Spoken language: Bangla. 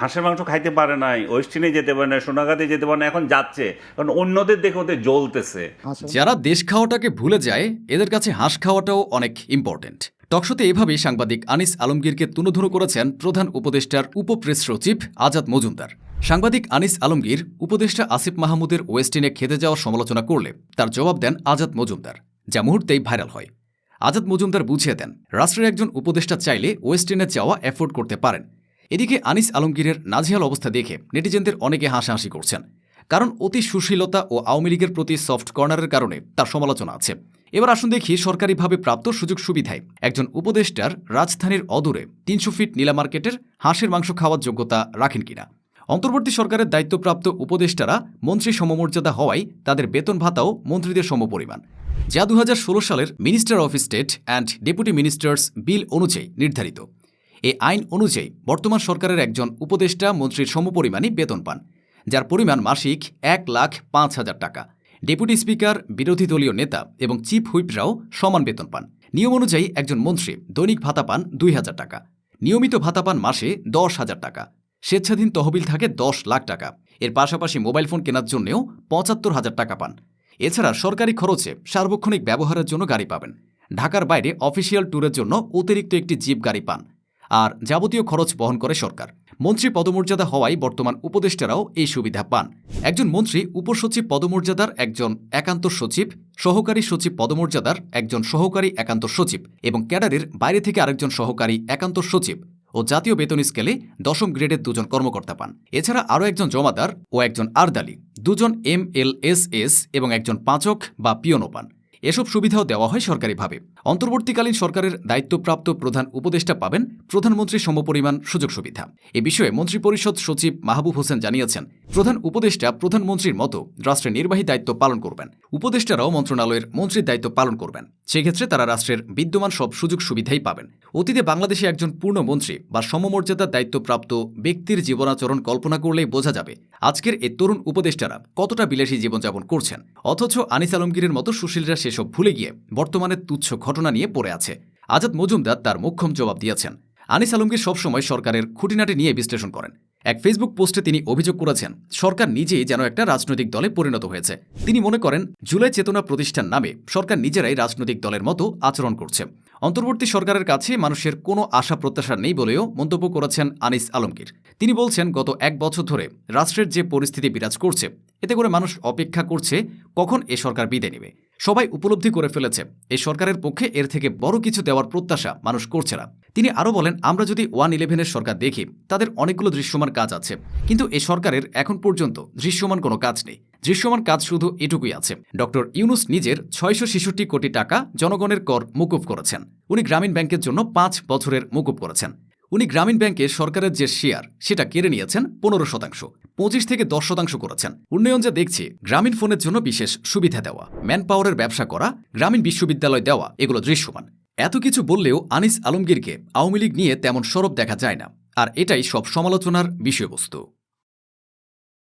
হাঁসের মাংস খাইতে পারে নাই ওয়েস্টিনে যেতে পারে না সোনাগাতে যেতে পারে না এখন যাচ্ছে। কারণ অন্যদের দেখে ওদের জ্বলতেছে। যারা দেশ খাওয়াটাকে ভুলে যায় এদের কাছে হাঁস খাওয়াটাও অনেক ইম্পর্টেন্ট টকশোতে এভাবেই সাংবাদিক আনিস আলমগীরকে তুলোধুনো করেছেন প্রধান উপদেষ্টার উপপ্রেস সচিব আজাদ মজুমদার। সাংবাদিক আনিস আলমগীর উপদেষ্টা আসিফ মাহমুদের ওয়েস্টিনে খেতে যাওয়ার সমালোচনা করলে তার জবাব দেন আজাদ মজুমদার যা মুহূর্তেই ভাইরাল হয়। আজাদ মজুমদার বুঝিয়ে দেন রাষ্ট্রের একজন উপদেষ্টা চাইলে ওয়েস্টিনে যাওয়া অ্যাফোর্ড করতে পারেন। এদিকে আনিস আলমগীরের নাজেহাল অবস্থা দেখে নেটিজেনদের অনেকে হাসাহাসি করছেন। কারণ অতি সুশীলতা ও আওয়ামী লীগের প্রতি সফট কর্নারের কারণে তার সমালোচনা আছে। এবার আসুন দেখি সরকারিভাবে প্রাপ্ত সুযোগ সুবিধায় একজন উপদেষ্টার রাজধানীর অদূরে তিনশো ফিট নীলা মার্কেটের হাঁসের মাংস খাওয়ার যোগ্যতা রাখেন কিনা। অন্তর্বর্তী সরকারের দায়িত্বপ্রাপ্ত উপদেষ্টারা মন্ত্রী সমমর্যাদা হওয়ায় তাদের বেতন ভাতাও মন্ত্রীদের সমপরিমাণ। যা দু হাজার ষোলো সালের minister of state and deputy ministers bill অনুযায়ী নির্ধারিত। এই আইন অনুযায়ী বর্তমান সরকারের একজন উপদেষ্টা মন্ত্রীর সমপরিমাণই বেতন পান, যার পরিমাণ মাসিক এক লাখ পাঁচ হাজার টাকা। ডেপুটি স্পিকার, বিরোধী দলীয় নেতা এবং চিফ হুইপরাও সমান বেতন পান। নিয়ম অনুযায়ী একজন মন্ত্রী দৈনিক ভাতা পান দুই হাজার টাকা। নিয়মিত ভাতা পান মাসে দশ হাজার টাকা। স্বেচ্ছাধীন তহবিল থাকে দশ লাখ টাকা। এর পাশাপাশি মোবাইল ফোন কেনার জন্যও পঁচাত্তর হাজার টাকা পান। এছাড়া সরকারি খরচে সার্বক্ষণিক ব্যবহারের জন্য গাড়ি পাবেন। ঢাকার বাইরে অফিসিয়াল ট্যুরের জন্য অতিরিক্ত একটি জিপ গাড়ি পান। আর যাবতীয় খরচ বহন করে সরকার। মন্ত্রী পদমর্যাদা হওয়ায় বর্তমান উপদেষ্টারাও এই সুবিধা পান। একজন মন্ত্রী, উপসচিব পদমর্যাদার একজন একান্ত সচিব, সহকারী সচিব পদমর্যাদার একজন সহকারী একান্ত সচিব এবং ক্যাডারের বাইরে থেকে আরেকজন সহকারী একান্ত সচিব ও জাতীয় বেতন স্কেলে দশম গ্রেডের দুজন কর্মকর্তা পান। এছাড়া আরও একজন জমাদার ও একজন আরদালি। দুজন এম এবং একজন পাঁচক বা পিয়নো পান। এসব সুবিধাও দেওয়া হয় সরকারিভাবে। অন্তর্বর্তীকালীন সরকারের দায়িত্বপ্রাপ্ত প্রধান উপদেষ্টা পাবেন প্রধানমন্ত্রী সমপরিমাণ সুযোগ সুবিধা। এ বিষয়ে মন্ত্রিপরিষদ সচিব মাহবুব হোসেন জানিয়েছেন, প্রধান উপদেষ্টা প্রধানমন্ত্রীর মতো রাষ্ট্রের নির্বাহী দায়িত্ব পালন করবেন। উপদেষ্টারাও মন্ত্রণালয়ের মন্ত্রীর দায়িত্ব পালন করবেন। সেক্ষেত্রে তারা রাষ্ট্রের বিদ্যমান সব সুযোগ সুবিধাই পাবেন। অতীতে বাংলাদেশে একজন পূর্ণ মন্ত্রী বা সমমর্যাদার দায়িত্বপ্রাপ্ত ব্যক্তির জীবনাচরণ কল্পনা করলেই বোঝা যাবে, আজকের এই তরুণ উপদেষ্টারা কতটা বিলাসী জীবনযাপন করছেন। অথচ আনিস আলমগীরের মতো সুশীলরা সেসব ভুলে গিয়ে বর্তমানে তুচ্ছ ঘটনা নিয়ে পড়ে আছে। আজাদ মজুমদার তার মোক্ষম জবাব দিয়েছেন। আনিস আলমগীর সবসময় সরকারের খুঁটিনাটি নিয়ে বিশ্লেষণ করেন। এক ফেসবুক পোস্টে তিনি অভিযোগ করেছেন, সরকার নিজেই যেন একটা রাজনৈতিক দলে পরিণত হয়েছে। তিনি মনে করেন, জুলাই চেতনা প্রতিষ্ঠান নামে সরকার নিজেরাই রাজনৈতিক দলের মতো আচরণ করছে। অন্তর্বর্তী সরকারের কাছে মানুষের কোনো আশা প্রত্যাশা নেই বলেও মন্তব্য করেছেন আনিস আলমগীর। তিনি বলছেন, গত এক বছর ধরে রাষ্ট্রের যে পরিস্থিতি বিরাজ করছে এতে করে মানুষ অপেক্ষা করছে কখন এ সরকার বিদায় নেবে। সবাই উপলব্ধি করে ফেলেছে এই সরকারের পক্ষে এর থেকে বড় কিছু দেওয়ার প্রত্যাশা মানুষ করছে না। তিনি আরও বলেন, আমরা যদি ওয়ান ইলেভেনের সরকার দেখি, তাদের অনেকগুলো দৃশ্যমান কাজ আছে। কিন্তু এ সরকারের এখন পর্যন্ত দৃশ্যমান কোনো কাজ নেই। দৃশ্যমান কাজ শুধু এটুকুই আছে। ডক্টর ইউনুস নিজের ছয়শো ছেষট্টি কোটি টাকা জনগণের কর মুকুব করেছেন। উনি গ্রামীণ ব্যাংকের জন্য পাঁচ বছরের মুকুব করেছেন। উনি গ্রামীণ ব্যাংকে সরকারের যে শেয়ার, সেটা কেড়ে নিয়েছেন পনেরো শতাংশ, পঁচিশ থেকে দশ শতাংশ করেছেন। উন্নয়ন যা দেখছি, গ্রামীণ ফোনের জন্য বিশেষ সুবিধা দেওয়া ম্যান পাওয়ারের ব্যবসা করা, গ্রামীণ বিশ্ববিদ্যালয় দেওয়া, এগুলো দৃশ্যমান। এত কিছু বললেও আনিস আলমগীরকে আওয়ামী লীগ নিয়ে তেমন সরব দেখা যায় না। আর এটাই সব সমালোচনার বিষয়বস্তু।